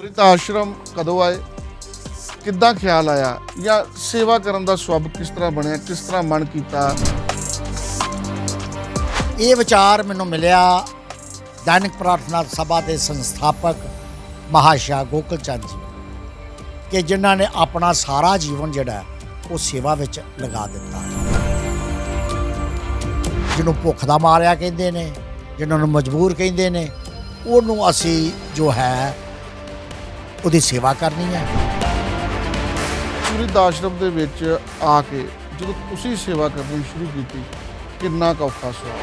ਵ੍ਰਿਧ ਆਸ਼ਰਮ ਕਦੋਂ ਆਏ? ਕਿੱਦਾਂ ਖਿਆਲ ਆਇਆ? ਜਾਂ ਸੇਵਾ ਕਰਨ ਦਾ ਸਵੱਬ ਕਿਸ ਤਰ੍ਹਾਂ ਬਣਿਆ? ਕਿਸ ਤਰ੍ਹਾਂ ਮਨ ਕੀਤਾ? ਇਹ ਵਿਚਾਰ ਮੈਨੂੰ ਮਿਲਿਆ ਦੈਨਿਕ ਪ੍ਰਾਰਥਨਾ ਸਭਾ ਦੇ ਸੰਸਥਾਪਕ ਮਹਾਸ਼ਾ ਗੋਕਲ ਚੰਦ ਜੀ ਕਿ ਜਿਨ੍ਹਾਂ ਨੇ ਆਪਣਾ ਸਾਰਾ ਜੀਵਨ ਜਿਹੜਾ ਉਹ ਸੇਵਾ ਵਿੱਚ ਲਗਾ ਦਿੱਤਾ। ਜਿਹਨੂੰ ਭੁੱਖ ਦਾ ਮਾਰਿਆ ਕਹਿੰਦੇ ਨੇ, ਜਿਹਨਾਂ ਨੂੰ ਮਜਬੂਰ ਕਹਿੰਦੇ ਨੇ, ਉਹਨੂੰ ਅਸੀਂ ਜੋ ਹੈ ਉਹਦੀ ਸੇਵਾ ਕਰਨੀ ਹੈ ਵ੍ਰਿਧ ਆਸ਼ਰਮ ਦੇ ਵਿੱਚ ਆ ਕੇ ਜਦੋਂ ਤੁਸੀਂ ਸੇਵਾ ਕਰਨੀ ਸ਼ੁਰੂ ਕੀਤੀ ਕਿੰਨਾ ਕੁ ਔਖਾ ਸੁਆਲ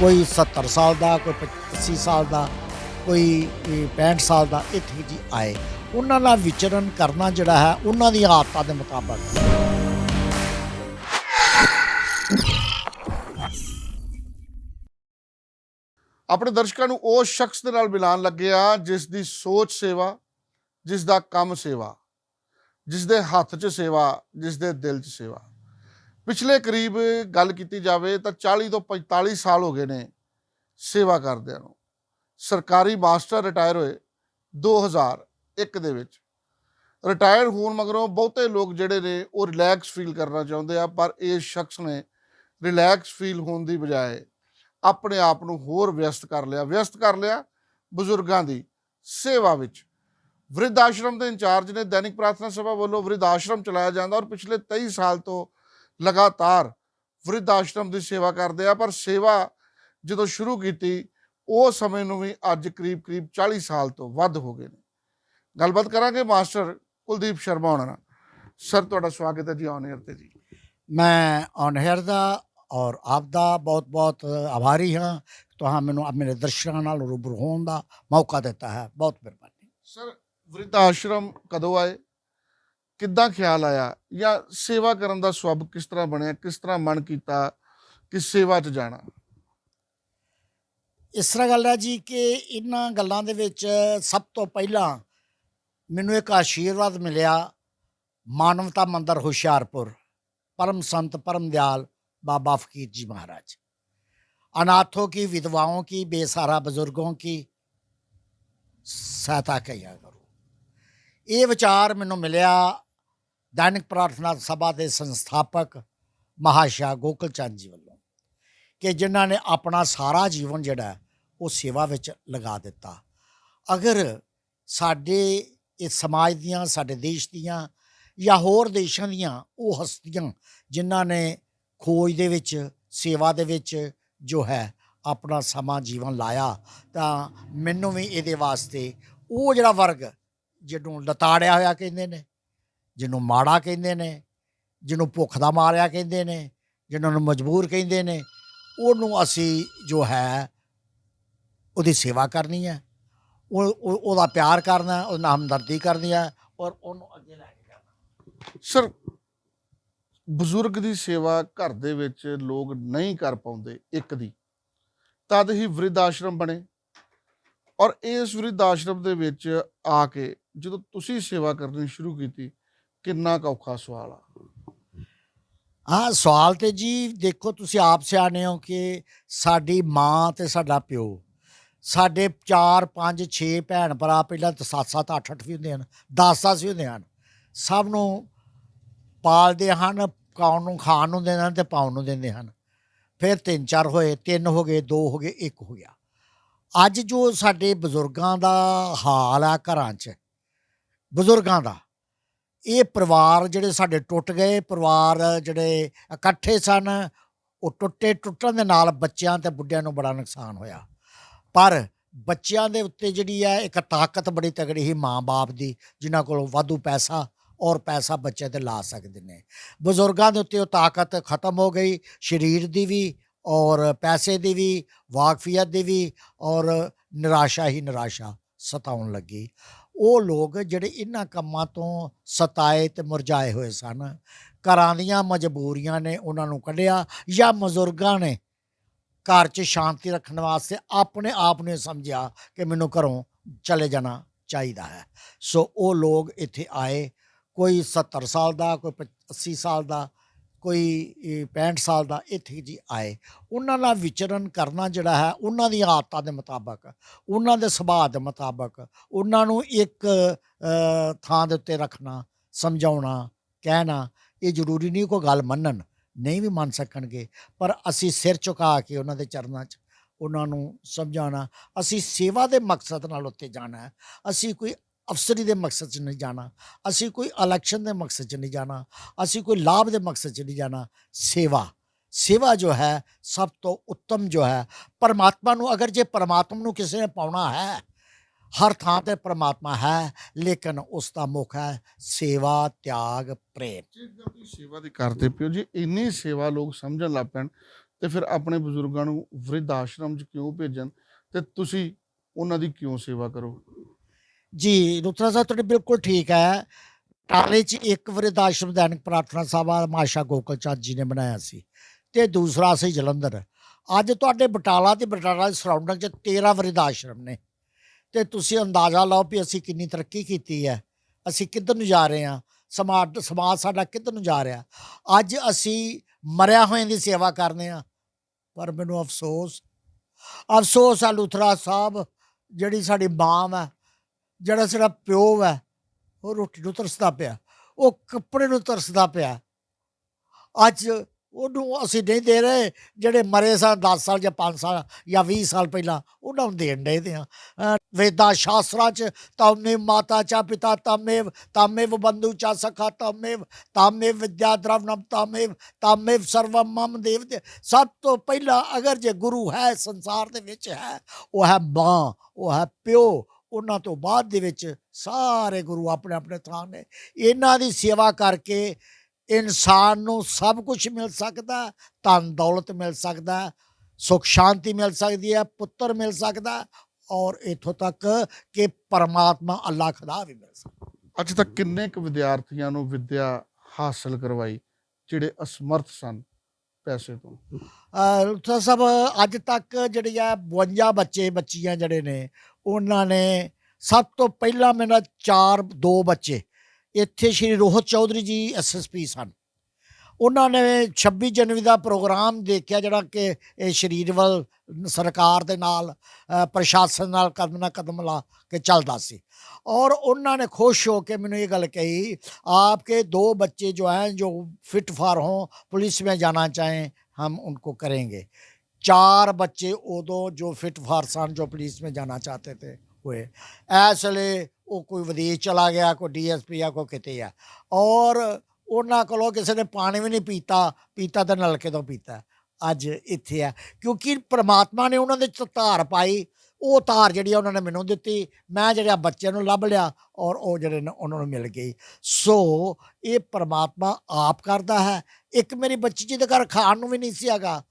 ਕੋਈ 70 ਸਾਲ ਦਾ ਕੋਈ 80 ਸਾਲ ਦਾ ਕੋਈ ਅਹ, 65 ਸਾਲ ਦਾ ਇੱਥੇ ਜੀ ਆਏ। ਉਹਨਾਂ ਨਾਲ ਵਿਚਰਨ ਕਰਨਾ ਜਿਹੜਾ ਹੈ ਉਹਨਾਂ ਦੀਆਂ ਆਦਤਾਂ ਦੇ ਮੁਤਾਬਕ। ਆਪਣੇ ਦਰਸ਼ਕਾਂ ਨੂੰ ਉਸ ਸ਼ਖਸ ਦੇ ਨਾਲ ਮਿਲਾਨ ਲੱਗਿਆ ਜਿਸ ਦੀ ਸੋਚ ਸੇਵਾ, ਜਿਸ ਦਾ ਕੰਮ ਸੇਵਾ, ਜਿਸ ਦੇ ਹੱਥ 'ਚ ਸੇਵਾ, ਜਿਸ ਦੇ ਦਿਲ 'ਚ ਸੇਵਾ। ਪਿਛਲੇ ਕਰੀਬ ਗੱਲ ਕੀਤੀ ਜਾਵੇ ਤਾਂ 40 ਤੋਂ 45 ਸਾਲ ਹੋ ਗਏ ਨੇ ਸੇਵਾ ਕਰਦਿਆਂ ਨੂੰ। ਸਰਕਾਰੀ ਮਾਸਟਰ ਰਿਟਾਇਰ ਹੋਏ 2001 ਦੇ ਵਿੱਚ। ਰਿਟਾਇਰ ਹੋਣ ਮਗਰੋਂ ਬਹੁਤੇ ਲੋਕ ਜਿਹੜੇ ਨੇ ਉਹ ਰਿਲੈਕਸ ਫੀਲ ਕਰਨਾ ਚਾਹੁੰਦੇ ਆ, ਪਰ ਇਸ ਸ਼ਖਸ ਨੇ ਰਿਲੈਕਸ ਫੀਲ ਹੋਣ ਦੀ ਬਜਾਏ ਆਪਣੇ ਆਪ ਨੂੰ ਹੋਰ ਵਿਅਸਤ ਕਰ ਲਿਆ, ਵਿਅਸਤ ਕਰ ਲਿਆ ਬਜ਼ੁਰਗਾਂ ਦੀ ਸੇਵਾ ਵਿੱਚ। ਵ੍ਰਿਧ ਆਸ਼ਰਮ ਦੇ ਇੰਚਾਰਜ ਨੇ ਦੈਨਿਕ ਪ੍ਰਾਰਥਨਾ ਸਭਾ ਵੱਲੋਂ ਵ੍ਰਿਧ ਆਸ਼ਰਮ ਚਲਾਇਆ ਜਾਂਦਾ ਔਰ ਪਿਛਲੇ 23 ਸਾਲ ਤੋਂ ਲਗਾਤਾਰ ਵ੍ਰਿਧ ਆਸ਼ਰਮ ਦੀ ਸੇਵਾ ਕਰਦੇ ਆ, ਪਰ ਸੇਵਾ ਜਦੋਂ ਸ਼ੁਰੂ ਕੀਤੀ, ਉਹ ਸਮੇਂ ਨੂੰ ਵੀ ਅੱਜ ਕਰੀਬ ਕਰੀਬ 40 ਸਾਲ ਤੋਂ ਵੱਧ ਹੋ ਗਏ ਨੇ। ਗੱਲਬਾਤ ਕਰਾਂਗੇ ਮਾਸਟਰ ਕੁਲਦੀਪ ਸ਼ਰਮਾ ਹੋਣਾ ਨਾਲ। ਸਰ, ਤੁਹਾਡਾ ਸਵਾਗਤ ਹੈ ਜੀ ਔਨ 에ਅਰ ਤੇ ਜੀ। ਮੈਂ ਅਨਹਰ ਦਾ ਔਰ ਆਪ ਦਾ ਬਹੁਤ ਬਹੁਤ ਆਭਾਰੀ ਹਾਂ। ਤੁਹਾਨੂੰ ਮੈਨੂੰ ਆਪ ਮੇਰੇ ਦਰਸ਼ਕਾਂ ਨਾਲ ਰੂਬਰੂ ਹੋਣ ਦਾ ਮੌਕਾ ਦਿੱਤਾ ਹੈ। ਬਹੁਤ ਮਿਹਰਬਾਨੀ। ਸਰ ਵ੍ਰਿਧ ਆਸ਼ਰਮ ਕਦੋਂ ਆਏ? ਕਿੱਦਾਂ ਖਿਆਲ ਆਇਆ? ਜਾਂ ਸੇਵਾ ਕਰਨ ਦਾ ਸੁਭਾਅ ਕਿਸ ਤਰ੍ਹਾਂ ਬਣਿਆ? ਕਿਸ ਤਰ੍ਹਾਂ ਮਨ ਕੀਤਾ? ਕਿ ਸੇਵਾ 'ਚ ਜਾਣਾ? ਇਸ ਤਰ੍ਹਾਂ ਗੱਲ ਹੈ ਜੀ ਕਿ ਇਹਨਾਂ ਗੱਲਾਂ ਦੇ ਵਿੱਚ ਸਭ ਤੋਂ ਪਹਿਲਾਂ ਮੈਨੂੰ ਇੱਕ ਆਸ਼ੀਰਵਾਦ ਮਿਲਿਆ। ਮਾਨਵਤਾ ਮੰਦਰ ਹੁਸ਼ਿਆਰਪੁਰ। ਪਰਮ ਸੰਤ ਪਰਮ ਦਿਆਲ। बाबा फकीर जी महाराज अनाथों की विधवाओं की बेसहारा बुजुर्गों की सहायता किया करो ਇਹ ਵਿਚਾਰ ਮੈਨੂੰ ਮਿਲਿਆ ਦੈਨਿਕ ਪ੍ਰਾਰਥਨਾ ਸਭਾ ਦੇ ਸੰਸਥਾਪਕ ਮਹਾਸ਼ਾ ਗੋਕਲ ਚੰਦ ਜੀ ਵੱਲੋਂ ਕਿ ਜਿਨ੍ਹਾਂ ਨੇ ਆਪਣਾ ਸਾਰਾ ਜੀਵਨ ਜਿਹੜਾ ਹੈ, ਉਹ ਸੇਵਾ ਵਿੱਚ ਲਗਾ ਦਿੱਤਾ ਅਗਰ ਸਾਡੇ ਇਸ ਸਮਾਜ ਦੀਆਂ ਸਾਡੇ ਦੇਸ਼ ਦੀਆਂ ਜਾਂ ਹੋਰ ਦੇਸ਼ਾਂ ਦੀਆਂ ਉਹ ਹਸਤੀਆਂ ਜਿਨ੍ਹਾਂ ਨੇ ਖੋਜ ਦੇ ਵਿੱਚ, ਸੇਵਾ ਦੇ ਵਿੱਚ ਜੋ ਹੈ, ਆਪਣਾ ਸਮਾਂ ਜੀਵਨ ਲਾਇਆ, ਤਾਂ ਮੈਨੂੰ ਵੀ ਇਹਦੇ ਵਾਸਤੇ ਉਹ ਜਿਹੜਾ ਵਰਗ ਜਿਹਨੂੰ ਲਤਾੜਿਆ ਹੋਇਆ ਕਹਿੰਦੇ ਨੇ, ਜਿਹਨੂੰ ਮਾੜਾ ਕਹਿੰਦੇ ਨੇ, ਜਿਹਨੂੰ ਭੁੱਖ ਦਾ ਮਾਰਿਆ ਕਹਿੰਦੇ ਨੇ, ਜਿਹਨਾਂ ਨੂੰ ਮਜਬੂਰ ਕਹਿੰਦੇ ਨੇ, ਉਹਨੂੰ ਅਸੀਂ ਜੋ ਹੈ, ਉਹਦੀ ਸੇਵਾ ਕਰਨੀ ਹੈ। ਉਹ ਉਹਦਾ ਪਿਆਰ ਕਰਨਾ ਉਹਦੇ ਨਾਲ ਹਮਦਰਦੀ ਕਰਨੀ ਹੈ ਔਰ ਉਹਨੂੰ ਅੱਗੇ ਲੈ ਕੇ ਜਾਣਾ। ਸਰ ਬਜ਼ੁਰਗ ਦੀ ਸੇਵਾ ਘਰ ਦੇ ਵਿੱਚ ਲੋਕ ਨਹੀਂ ਕਰ ਪਾਉਂਦੇ ਇੱਕ ਦੀ। ਤਦ ਹੀ ਵ੍ਰਿਧ ਆਸ਼ਰਮ ਬਣੇ ਔਰ ਇਸ ਵ੍ਰਿਧ ਆਸ਼ਰਮ ਦੇ ਵਿੱਚ ਆ ਕੇ ਜਦੋਂ ਤੁਸੀਂ ਸੇਵਾ ਕਰਨੀ ਸ਼ੁਰੂ ਕੀਤੀ, ਕਿੰਨਾ ਕੁ ਔਖਾ ਸਵਾਲ ਆ? ਹਾਂ, ਸਵਾਲ ਤੇ ਜੀ ਦੇਖੋ ਤੁਸੀਂ ਆਪ ਸਿਆਣੇ ਹੋ ਕਿ ਸਾਡੀ ਮਾਂ ਤੇ ਸਾਡਾ ਪਿਓ, ਸਾਡੇ 4 5 6 ਭੈਣ ਭਰਾ ਪਹਿਲਾਂ ਤਾਂ 7 7 8 8 ਵੀ ਹੁੰਦੇ ਹਨ 10 10 ਵੀ ਹੁੰਦੇ ਹਨ, ਸਭ ਨੂੰ ਪਾਲਦੇ ਹਨ ਕਾਉਣ ਨੂੰ ਖਾਣ ਨੂੰ ਦਿੰਦੇ ਹਨ ਤੇ ਪਾਉਣ ਨੂੰ ਦਿੰਦੇ ਹਨ। ਫਿਰ ਤਿੰਨ ਚਾਰ ਹੋਏ, ਤਿੰਨ ਹੋ ਗਏ, ਦੋ ਹੋ ਗਏ, ਇੱਕ ਹੋ ਗਿਆ। ਅੱਜ ਜੋ ਸਾਡੇ ਬਜ਼ੁਰਗਾਂ ਦਾ ਹਾਲ ਆ ਘਰਾਂ 'ਚ, ਬਜ਼ੁਰਗਾਂ ਦਾ, ਇਹ ਪਰਿਵਾਰ ਜਿਹੜੇ ਸਾਡੇ ਟੁੱਟ ਗਏ, ਪਰਿਵਾਰ ਜਿਹੜੇ ਇਕੱਠੇ ਸਨ, ਉਹ ਟੁੱਟੇ, ਟੁੱਟਣ ਦੇ ਨਾਲ ਬੱਚਿਆਂ ਤੇ ਬੁੱਢਿਆਂ ਨੂੰ ਬੜਾ ਨੁਕਸਾਨ ਹੋਇਆ। ਪਰ ਬੱਚਿਆਂ ਦੇ ਉੱਤੇ ਜਿਹੜੀ ਹੈ ਇੱਕ ਤਾਕਤ ਬੜੀ ਤਗੜੀ ਸੀ ਮਾਂ-ਬਾਪ ਦੀ, ਜਿਨ੍ਹਾਂ ਕੋਲ ਵਾਧੂ ਪੈਸਾ ਔਰ ਪੈਸਾ ਬੱਚੇ ਤੇ ਲਾ ਸਕਦੇ ਨੇ। ਬਜ਼ੁਰਗਾਂ ਦੇ ਉੱਤੇ ਉਹ ਤਾਕਤ ਖਤਮ ਹੋ ਗਈ, ਸਰੀਰ ਦੀ ਵੀ ਔਰ ਪੈਸੇ ਦੀ ਵੀ, ਵਾਕਫੀਅਤ ਦੀ ਵੀ ਔਰ ਨਿਰਾਸ਼ਾ ਹੀ ਨਿਰਾਸ਼ਾ ਸਤਾਉਣ ਲੱਗੀ। ਉਹ ਲੋਕ ਜਿਹੜੇ ਇਹਨਾਂ ਕੰਮਾਂ ਤੋਂ ਸਤਾਏ ਤੇ ਮੁਰਝਾਏ ਹੋਏ ਸਨ, ਘਰਾਂ ਦੀਆਂ ਮਜਬੂਰੀਆਂ ਨੇ ਉਹਨਾਂ ਨੂੰ ਕੱਢਿਆ ਜਾਂ ਬਜ਼ੁਰਗਾਂ ਨੇ ਘਰ 'ਚ ਸ਼ਾਂਤੀ ਰੱਖਣ ਵਾਸਤੇ ਆਪਣੇ ਆਪ ਨੂੰ ਸਮਝਿਆ ਕਿ ਮੈਨੂੰ ਘਰੋਂ ਚਲੇ ਜਾਣਾ ਚਾਹੀਦਾ ਹੈ। ਸੋ ਉਹ ਲੋਕ ਇੱਥੇ ਆਏ ਕੋਈ 70 ਸਾਲ ਦਾ, ਕੋਈ 80 ਸਾਲ ਦਾ, ਕੋਈ, ਇਹ 65 ਸਾਲ ਦਾ ਇੱਥੇ ਜੀ ਆਏ। ਉਹਨਾਂ ਨਾਲ ਵਿਚਰਨ ਕਰਨਾ ਜਿਹੜਾ ਹੈ, ਉਹਨਾਂ ਦੀਆਂ ਆਦਤਾਂ ਦੇ ਮੁਤਾਬਕ, ਉਹਨਾਂ ਦੇ ਸੁਭਾਅ ਦੇ ਮੁਤਾਬਕ, ਉਹਨਾਂ ਨੂੰ ਇੱਕ ਥਾਂ ਦੇ ਉੱਤੇ ਰੱਖਣਾ, ਸਮਝਾਉਣਾ, ਕਹਿਣਾ, ਇਹ ਜ਼ਰੂਰੀ ਨਹੀਂ ਕੋਈ ਗੱਲ ਮੰਨਣ। ਨਹੀਂ ਵੀ ਮੰਨ ਸਕਣਗੇ, ਪਰ ਅਸੀਂ ਸਿਰ ਝੁਕਾ ਕੇ ਉਹਨਾਂ ਦੇ ਚਰਨਾਂ 'ਚ, ਉਹਨਾਂ ਨੂੰ ਸਮਝਾਉਣਾ। ਅਸੀਂ ਸੇਵਾ ਦੇ ਮਕਸਦ ਨਾਲ ਉੱਤੇ ਜਾਣਾ ਅਸੀਂ ਕੋਈ ਅਫਸਰੀ ਦੇ ਮਕਸਦ 'ਚ ਨਹੀਂ ਜਾਣਾ, ਅਸੀਂ ਕੋਈ ਇਲੈਕਸ਼ਨ ਦੇ ਮਕਸਦ 'ਚ ਨਹੀਂ ਜਾਣਾ, ਅਸੀਂ ਕੋਈ ਲਾਭ ਦੇ ਮਕਸਦ 'ਚ ਨਹੀਂ ਜਾਣਾ, ਸੇਵਾ। ਸੇਵਾ ਜੋ ਹੈ, ਸਭ ਤੋਂ ਉੱਤਮ ਜੋ ਹੈ, ਪਰਮਾਤਮਾ ਨੂੰ ਅਗਰ ਜੇ ਪਰਮਾਤਮਾ ਨੂੰ ਕਿਸੇ ਨੇ ਪਾਉਣਾ ਹੈ, ਹਰ ਥਾਂ ਤੇ ਪਰਮਾਤਮਾ ਹੈ, ਲੇਕਿਨ ਉਸ ਦਾ ਮੁੱਖ ਹੈ ਸੇਵਾ, ਤਿਆਗ, ਪ੍ਰੇਮ। ਜੇ ਤੁਸੀਂ ਸੇਵਾ ਦੀ ਕਰਦੇ ਪਿਓ, ਜੀ ਇੰਨੀ ਸੇਵਾ ਲੋਕ ਸਮਝਣ ਲੱਗ ਪੈਣ, ਤੇ ਫਿਰ ਆਪਣੇ ਬਜ਼ੁਰਗਾਂ ਨੂੰ ਵਰਿੱਧ ਆਸ਼ਰਮ 'ਚ ਕਿਉਂ ਭੇਜਣ? ਤੇ ਤੁਸੀਂ ਉਹਨਾਂ ਦੀ ਕਿਉਂ ਸੇਵਾ ਕਰੋ? ਜੀ ਰੁਤਰਾ ਸਾਹਿਬ, ਤੁਹਾਡੀ ਬਿਲਕੁਲ ਠੀਕ ਹੈ। ਟਾਲੇ 'ਚ ਇੱਕ ਵਰਿਧ ਆਸ਼ਰਮ ਦੈਨਿਕ ਪ੍ਰਾਰਥਨਾ ਸਭਾ ਮਾਸ਼ਾ ਗੋਕਲ ਚੰਦ ਜੀ ਨੇ ਬਣਾਇਆ ਸੀ ਤੇ ਦੂਸਰਾ ਸੀ ਜਲੰਧਰ। ਅੱਜ ਤੁਹਾਡੇ ਬਟਾਲਾ ਤੇ ਬਟਾਲਾ ਦੇ ਸਰਾਊਂਡਿੰਗ 'ਚ 13 ਵਰਿਧ ਆਸ਼ਰਮ ਨੇ। ਤੇ ਤੁਸੀਂ ਅੰਦਾਜ਼ਾ ਲਾਓ ਵੀ ਅਸੀਂ ਕਿੰਨੀ ਤਰੱਕੀ ਕੀਤੀ ਹੈ। ਅਸੀਂ ਕਿੱਧਰ ਨੂੰ ਜਾ ਰਹੇ ਹਾਂ? ਸਮਾਜ ਸਮਾਜ ਸਾਡਾ ਕਿੱਧਰ ਨੂੰ ਜਾ ਰਿਹਾ? ਅੱਜ ਅਸੀਂ ਮਰਿਆ ਹੋਇਆਂ ਦੀ ਸੇਵਾ ਕਰਨੇ ਆ ਪਰ ਮੈਨੂੰ ਅਫਸੋਸ ਅਫਸੋਸ ਆ ਲੁਥਰਾ ਸਾਹਿਬ, ਜਿਹੜੀ ਸਾਡੀ ਮਾਂ ਹੈ ਜਿਹੜਾ ਸਾਡਾ ਪਿਓ ਹੈ, ਉਹ ਰੋਟੀ ਨੂੰ ਤਰਸਦਾ ਪਿਆ, ਉਹ ਕੱਪੜੇ ਨੂੰ ਤਰਸਦਾ ਪਿਆ। ਅੱਜ ਉਹਨੂੰ ਅਸੀਂ ਨਹੀਂ ਦੇ ਰਹੇ, ਜਿਹੜੇ ਮਰੇ ਸਨ 10 ਸਾਲ ਜਾਂ 5 ਸਾਲ ਜਾਂ 20 ਸਾਲ ਪਹਿਲਾਂ, ਉਹਨਾਂ ਨੂੰ ਦੇਣ ਦੇ ਦੇ ਵੇਦਾਂ ਸ਼ਾਸਤਰਾਂ ਚ ਤਾਮੇ ਮਾਤਾ ਚਾ ਪਿਤਾ ਤਾਮੇਵ ਤਾਮੇਵ ਬੰਧੂ ਚਾ ਸਖਾ ਤਾਮੇਵ ਤਾਮੇਵ ਵਿਦਿਆ ਦ੍ਰਵਨਮ ਤਾਮੇਵ ਤਾਮੇਵ ਸਰਵਮ ਮਮ ਦੇਵ ਸਭ ਤੋਂ ਪਹਿਲਾਂ ਅਗਰ ਜੇ ਗੁਰੂ ਹੈ, ਸੰਸਾਰ ਦੇ ਵਿੱਚ ਹੈ, ਉਹ ਹੈ ਮਾਂ, ਉਹ ਹੈ ਪਿਓ ਉਹਨਾਂ ਤੋਂ ਬਾਅਦ ਦੇ ਵਿੱਚ ਸਾਰੇ ਗੁਰੂ ਆਪਣੇ ਆਪਣੇ ਥਾਂ ਨੇ। ਇਹਨਾਂ ਦੀ ਸੇਵਾ ਕਰਕੇ ਇਨਸਾਨ ਨੂੰ ਸਭ ਕੁਝ ਮਿਲ ਸਕਦਾ ਧਨ ਦੌਲਤ ਮਿਲ ਸਕਦਾ ਸੁਖ ਸ਼ਾਂਤੀ ਮਿਲ ਸਕਦੀ ਹੈ ਪੁੱਤਰ ਮਿਲ ਸਕਦਾ ਔਰ ਇਥੋਂ ਤੱਕ ਕਿ ਪਰਮਾਤਮਾ ਅੱਲਾਹ ਖੁਦਾ ਵੀ ਮਿਲ ਸਕਦਾ। ਅੱਜ ਤੱਕ ਕਿੰਨੇ ਕੁ ਵਿਦਿਆਰਥੀਆਂ ਨੂੰ ਵਿੱਦਿਆ ਹਾਸਲ ਕਰਵਾਈ ਜਿਹੜੇ ਅਸਮਰਥ ਸਨ ਪੈਸੇ ਤੋਂ? ਅਹ ਸਭ ਅੱਜ ਤੱਕ ਜਿਹੜੀ ਆ 52 ਬੱਚੇ ਬੱਚੀਆਂ ਜਿਹੜੇ ਨੇ ਉਹਨਾਂ ਨੇ ਸਭ ਤੋਂ ਪਹਿਲਾਂ ਮੇਰਾ ਚਾਰ, ਦੋ ਬੱਚੇ, ਇੱਥੇ ਸ਼੍ਰੀ ਰੋਹਤ ਚੌਧਰੀ ਜੀ ਐਸਐਸਪੀ ਸਨ। ਉਹਨਾਂ ਨੇ 26 ਜਨਵਰੀ ਦਾ ਪ੍ਰੋਗਰਾਮ ਦੇਖਿਆ, ਜਿਹੜਾ ਕਿ ਇਹ ਸ਼ਰੀਰਵਲ ਸਰਕਾਰ ਦੇ ਨਾਲ ਪ੍ਰਸ਼ਾਸਨ ਨਾਲ ਕਦਮ ਨਾ ਕਦਮ ਲਾ ਕੇ ਚੱਲਦਾ ਸੀ। ਔਰ ਉਹਨਾਂ ਨੇ ਖੁਸ਼ ਹੋ ਕੇ ਮੈਨੂੰ ਇਹ ਗੱਲ ਕਹੀ ਆਪਕੇ ਦੋ ਬੱਚੇ ਜੋ ਹੈ, ਜੋ ਫਿਟ ਫਾਰ ਹੋ ਪੁਲਿਸ ਵਿੱਚ ਜਾਣਾ ਚਾਹੇ, ਹਮ ਉਨਕੋ ਕਰਾਂਗੇ। चार बच्चे उदो जो फिट फार सन जो पुलिस में जाना चाहते थे हुए इसलिए वो कोई विदेश चला गया कोई डीएसपी या कोई किते है और ਉਹਨਾਂ ਕੋਲੋਂ ਕਿਸੇ ਨੇ ਪਾਣੀ ਵੀ ਨਹੀਂ ਪੀਤਾ ਪੀਤਾ ਤਾਂ ਨਲਕੇ ਤੋਂ ਪੀਤਾ ਅੱਜ ਇੱਥੇ ਆ ਕਿਉਂਕਿ ਪ੍ਰਮਾਤਮਾ ਨੇ ਉਹਨਾਂ ਦੇ ਚ ਧਾਰ ਪਾਈ ਉਹ ਧਾਰ ਜਿਹੜੀ ਆ ਉਹਨਾਂ ਨੇ ਮੈਨੂੰ ਦਿੱਤੀ ਮੈਂ ਜਿਹੜਾ ਬੱਚਿਆਂ ਨੂੰ ਲੱਭ ਲਿਆ ਔਰ ਉਹ ਜਿਹੜੇ ਨੇ ਉਹਨਾਂ ਨੂੰ ਮਿਲ ਗਈ ਸੋ ਇਹ ਪ੍ਰਮਾਤਮਾ ਆਪ ਕਰਦਾ ਹੈ ਇੱਕ ਮੇਰੀ ਬੱਚੀ ਜਿਹਦੇ ਘਰ ਖਾਣ ਨੂੰ ਵੀ ਨਹੀਂ ਸੀ ਹੈਗਾ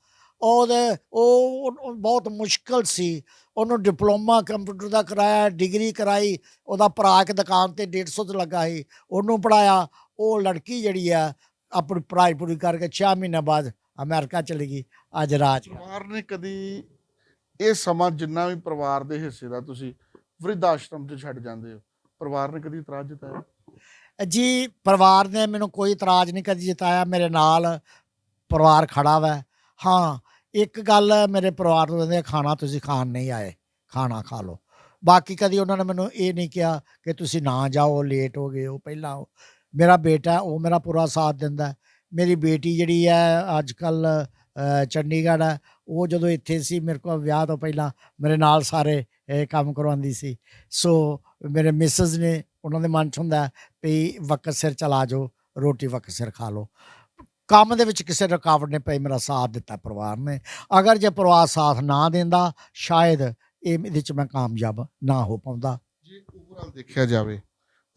ਉਹਦੇ ਉਹ ਬਹੁਤ ਮੁਸ਼ਕਲ ਸੀ। ਉਹਨੂੰ ਡਿਪਲੋਮਾ ਕੰਪਿਊਟਰ ਦਾ ਕਰਾਇਆ ਡਿਗਰੀ ਕਰਾਈ ਉਹਦਾ ਭਰਾ ਇੱਕ ਦੁਕਾਨ ਤੇ 150 ਤੇ ਲੱਗਾ ਸੀ। ਉਹਨੂੰ ਪੜਾਇਆ ਉਹ ਲੜਕੀ ਜਿਹੜੀ ਆ ਆਪਣੀ ਪੜ੍ਹਾਈ ਪੂਰੀ ਕਰਕੇ 6 ਮਹੀਨੇ ਬਾਅਦ ਅਮਰੀਕਾ ਚਲੀ ਗਈ। ਅੱਜ ਰਾਜ ਪਰਿਵਾਰ ਨੇ ਕਦੀ ਇਹ ਸਮਾਂ ਜਿੰਨਾ ਵੀ ਪਰਿਵਾਰ ਦੇ ਹਿੱਸੇ ਦਾ ਤੁਸੀਂ ਵ੍ਰਿਧ ਆਸ਼ਰਮ 'ਚ ਛੱਡ ਜਾਂਦੇ ਹੋ ਪਰਿਵਾਰ ਨੇ ਕਦੀ ਇਤਰਾਜ਼ ਜਤਾਇਆ? ਜੀ ਪਰਿਵਾਰ ਨੇ ਮੈਨੂੰ ਕੋਈ ਇਤਰਾਜ਼ ਨਹੀਂ ਕਦੀ ਜਤਾਇਆ। ਮੇਰੇ ਨਾਲ ਪਰਿਵਾਰ ਖੜਾ ਵਾ। ਹਾਂ ਇੱਕ ਗੱਲ ਮੇਰੇ ਪਰਿਵਾਰ ਨੂੰ ਕਹਿੰਦੇ ਖਾਣਾ ਤੁਸੀਂ ਖਾਣ ਨਹੀਂ ਆਏ, ਖਾਣਾ ਖਾ ਲਓ। ਬਾਕੀ ਕਦੀ ਉਹਨਾਂ ਨੇ ਮੈਨੂੰ ਇਹ ਨਹੀਂ ਕਿਹਾ ਕਿ ਤੁਸੀਂ ਨਾ ਜਾਓ, ਲੇਟ ਹੋ ਗਏ ਹੋ, ਪਹਿਲਾਂ ਆਓ ਮੇਰਾ ਬੇਟਾ ਉਹ ਮੇਰਾ ਪੂਰਾ ਸਾਥ ਦਿੰਦਾ ਮੇਰੀ ਬੇਟੀ ਜਿਹੜੀ ਹੈ ਅੱਜ ਕੱਲ ਚੰਡੀਗੜ੍ਹ ਹੈ, ਉਹ ਜਦੋਂ ਇੱਥੇ ਸੀ, ਮੇਰੇ ਕੋਲ ਵਿਆਹ ਤੋਂ ਪਹਿਲਾਂ ਮੇਰੇ ਨਾਲ ਸਾਰੇ ਕੰਮ ਕਰਵਾਉਂਦੀ ਸੀ। ਸੋ ਮੇਰੇ ਮਿਸਿਸ ਨੇ, ਉਹਨਾਂ ਦੇ ਮਨ 'ਚ ਹੁੰਦਾ ਵੀ ਵਕਤ ਸਿਰ ਚਲਾ ਜਾਓ, ਰੋਟੀ ਵਕਤ ਸਿਰ ਖਾ ਲਓ। ਕੰਮ ਦੇ ਵਿੱਚ ਕਿਸੇ ਰੁਕਾਵਟ ਨੇ ਪਈ, ਮੇਰਾ ਸਾਥ ਦਿੱਤਾ ਪਰਿਵਾਰ ਨੇ। ਅਗਰ ਜੇ ਪਰਿਵਾਰ ਸਾਥ ਨਾ ਦਿੰਦਾ, ਸ਼ਾਇਦ ਇਹ ਇਹਦੇ 'ਚ ਮੈਂ ਕਾਮਯਾਬ ਨਾ ਹੋ ਪਾਉਂਦਾ। ਜੇ ਓਵਰਆਲ ਦੇਖਿਆ ਜਾਵੇ,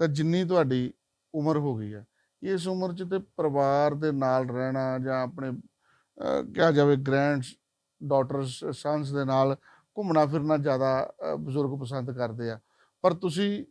ਤਾਂ ਜਿੰਨੀ ਤੁਹਾਡੀ ਉਮਰ ਹੋ ਗਈ ਹੈ, ਇਸ ਉਮਰ 'ਚ ਤੇ ਪਰਿਵਾਰ ਦੇ ਨਾਲ ਰਹਿਣਾ ਜਾਂ ਆਪਣੇ ਕਿਹਾ ਜਾਵੇ ਗ੍ਰੈਂਡ ਡਾਟਰਸ ਸਨਸ ਦੇ ਨਾਲ ਘੁੰਮਣਾ ਫਿਰਨਾ ਜ਼ਿਆਦਾ ਬਜ਼ੁਰਗ ਪਸੰਦ ਕਰਦੇ ਆ। ਪਰ ਤੁਸੀਂ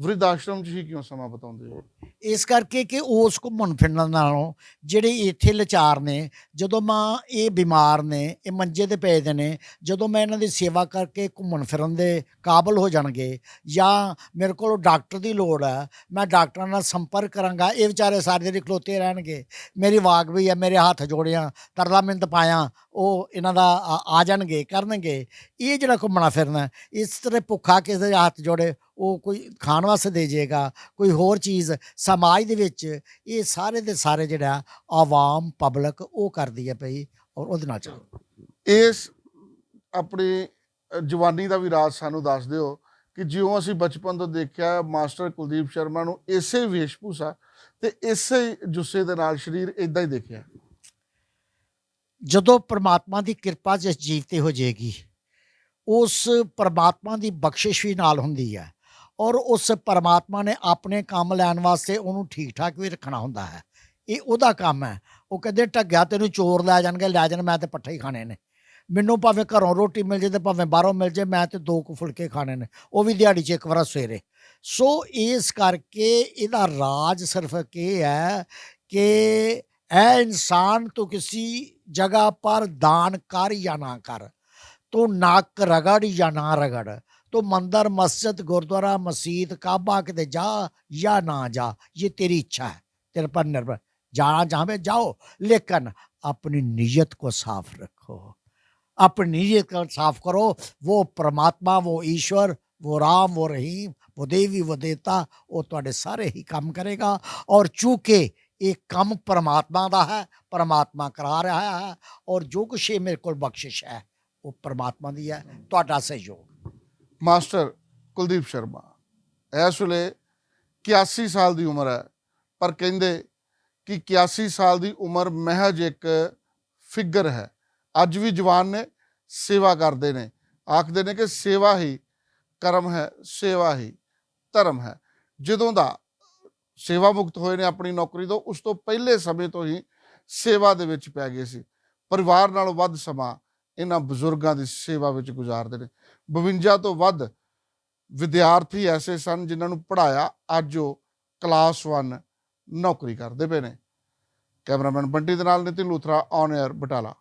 ਵ੍ਰਿਧ ਆਸ਼ਰਮ 'ਚ ਹੀ ਕਿਉਂ ਸਮਾਂ ਬਿਤਾਉਂਦੇ ਹੋ? ਇਸ ਕਰਕੇ ਕਿ ਉਸ ਘੁੰਮਣ ਫਿਰਨ ਨਾਲੋਂ ਜਿਹੜੇ ਇੱਥੇ ਲਾਚਾਰ ਨੇ, ਜਦੋਂ ਮਾਂ ਇਹ ਬਿਮਾਰ ਨੇ, ਇਹ ਮੰਜੇ ਤੇ ਪਏ ਦੇ ਨੇ, ਜਦੋਂ ਮੈਂ ਇਹਨਾਂ ਦੀ ਸੇਵਾ ਕਰਕੇ ਘੁੰਮਣ ਫਿਰਨ ਦੇ ਕਾਬਲ ਹੋ ਜਾਣਗੇ, ਜਾਂ ਮੇਰੇ ਕੋਲ ਡਾਕਟਰ ਦੀ ਲੋੜ ਹੈ, ਮੈਂ ਡਾਕਟਰਾਂ ਨਾਲ ਸੰਪਰਕ ਕਰਾਂਗਾ, ਇਹ ਵਿਚਾਰੇ ਸਾਰੇ ਜਿਹੜੇ ਖਲੋਤੇ ਰਹਿਣਗੇ, ਮੇਰੀ ਵਾਕ ਵੀ ਹੈ, ਮੇਰੇ ਹੱਥ ਜੋੜਿਆ, ਤਰਲਾ ਮਿੰਤ ਪਾਇਆ ਉਹ ਇਹਨਾਂ ਦਾ ਆ- ਜਾਣਗੇ, ਕਰਨਗੇ, ਇਹ ਜਿਹੜਾ ਘੁੰਮਣਾ ਫਿਰਨਾ, ਇਸ ਤਰ੍ਹਾਂ ਭੁੱਖਾ ਕਿਸੇ ਦੇ ਹੱਥ ਜੋੜੇ, ਉਹ ਕੋਈ ਖਾਣ ਵਾਸਤੇ ਦੇ ਜਾਏਗਾ ਕੋਈ ਹੋਰ ਚੀਜ਼ ਸਮਾਜ ਦੇ ਵਿੱਚ, ਇਹ ਸਾਰੇ ਦੇ ਸਾਰੇ ਜਿਹੜਾ ਆਵਾਮ, ਪਬਲਿਕ ਉਹ ਕਰਦੀ ਹੈ ਪਈ ਔਰ ਉਹਦੇ ਨਾਲ ਚੱਲੋ। ਇਸ ਆਪਣੀ ਜਵਾਨੀ ਦਾ ਵੀ ਰਾਜ ਸਾਨੂੰ ਦੱਸ ਦਿਓ ਕਿ ਜਿਉਂ ਅਸੀਂ ਬਚਪਨ ਤੋਂ ਦੇਖਿਆ ਮਾਸਟਰ ਕੁਲਦੀਪ ਸ਼ਰਮਾ ਨੂੰ ਇਸੇ ਵੇਸ਼ਭੂਸ਼ਾ ਤੇ ਇਸੇ ਜੁੱਸੇ ਦੇ ਨਾਲ ਸਰੀਰ ਇਦਾਂ ਹੀ ਦੇਖਿਆ। ਜਦੋਂ ਪ੍ਰਮਾਤਮਾ ਦੀ ਕਿਰਪਾ ਜਿਸ ਜੀਵ ਤੇ ਹੋ ਜਾਏਗੀ, ਉਸ ਪ੍ਰਮਾਤਮਾ ਦੀ ਬਖਸ਼ਿਸ਼ ਵੀ ਨਾਲ ਹੁੰਦੀ ਹੈ ਔਰ ਉਸ ਪਰਮਾਤਮਾ ਨੇ ਆਪਣੇ ਕੰਮ ਲੈਣ ਵਾਸਤੇ ਉਹਨੂੰ ਠੀਕ ਠਾਕ ਵੀ ਰੱਖਣਾ ਹੁੰਦਾ ਹੈ। ਇਹ ਉਹਦਾ ਕੰਮ ਹੈ। ਉਹ ਕਹਿੰਦੇ, ਢੱਗਿਆ ਤੈਨੂੰ ਚੋਰ ਲੈ ਜਾਣਗੇ, ਲੈ ਜਾਣ, ਮੈਂ ਤੇ ਪੱਠੇ ਹੀ ਖਾਣੇ ਨੇ। ਮੈਨੂੰ ਭਾਵੇਂ ਘਰੋਂ ਰੋਟੀ ਮਿਲ ਜੇ ਤੇ ਭਾਵੇਂ ਬਾਹਰੋਂ ਮਿਲ ਜੇ, ਮੈਂ ਤੇ ਦੋ ਕੁ ਫੁਲਕੇ ਖਾਣੇ ਨੇ। ਉਹ ਵੀ ਦਿਹਾੜੀ 'ਚ ਇੱਕ ਵਾਰ ਸਵੇਰੇ। ਸੋ ਇਸ ਕਰਕੇ ਇਹਦਾ ਰਾਜ ਸਿਰਫ ਇਹ ਹੈ ਕਿ ऐ इंसान तो किसी जगह पर दान कर या ना कर तो नाक रगड़ या ना रगड़ तो मंदिर मस्जिद गुरुद्वारा मसीद काबा कितने जा या ना जा ये तेरी इच्छा है तेरे पर निर्भर जहाँ जहाँ में जाओ लेकिन अपनी नीयत को साफ रखो अपनी नीयत को साफ करो वो परमात्मा वो ईश्वर वो राम वो रहीम वो देवी वो देवता वो थोड़े सारे ही काम करेगा और चूंकि ਇਹ ਕੰਮ ਪਰਮਾਤਮਾ ਦਾ ਹੈ ਪਰਮਾਤਮਾ ਕਰਾ ਰਿਹਾ ਹੈ ਔਰ ਜੋ ਕੁਛ ਇਹ ਮੇਰੇ ਕੋਲ ਬਖਸ਼ਿਸ਼ ਹੈ ਉਹ ਪਰਮਾਤਮਾ ਦੀ ਹੈ ਤੁਹਾਡਾ ਸਹਿਯੋਗ। ਮਾਸਟਰ ਕੁਲਦੀਪ ਸ਼ਰਮਾ ਇਸ ਵੇਲੇ 81 ਸਾਲ ਦੀ ਉਮਰ ਹੈ ਪਰ ਕਹਿੰਦੇ ਕਿ 81 ਸਾਲ ਦੀ ਉਮਰ ਮਹਿਜ ਇੱਕ ਫਿਗਰ ਹੈ ਅੱਜ ਵੀ ਜਵਾਨ ਨੇ ਸੇਵਾ ਕਰਦੇ ਨੇ ਆਖਦੇ ਨੇ ਕਿ ਸੇਵਾ ਹੀ ਕਰਮ ਹੈ ਸੇਵਾ ਹੀ ਧਰਮ ਹੈ ਜਦੋਂ ਦਾ ਸੇਵਾ ਮੁਕਤ ਹੋਏ ਨੇ ਆਪਣੀ ਨੌਕਰੀ ਤੋਂ, ਉਸ ਤੋਂ ਪਹਿਲੇ ਸਮੇਂ ਤੋਂ ਹੀ ਸੇਵਾ ਦੇ ਵਿੱਚ ਪੈ ਗਏ ਸੀ। ਪਰਿਵਾਰ ਨਾਲੋਂ ਵੱਧ ਸਮਾਂ ਇਹਨਾਂ ਬਜ਼ੁਰਗਾਂ ਦੀ ਸੇਵਾ ਵਿੱਚ ਗੁਜ਼ਾਰਦੇ ਨੇ। 52 ਤੋਂ ਵੱਧ ਵਿਦਿਆਰਥੀ ਐਸੇ ਸਨ ਜਿਨ੍ਹਾਂ ਨੂੰ ਪੜਾਇਆ ਅੱਜ ਉਹ ਕਲਾਸ 1 ਨੌਕਰੀ ਕਰਦੇ ਪਏ ਨੇ। ਕੈਮਰਾਮੈਨ ਬੰਟੀ ਦੇ ਨਾਲ ਨਿਤਿਨ ਲੂਥਰਾ ਔਨ 에ਅਰ ਬਟਾਲਾ।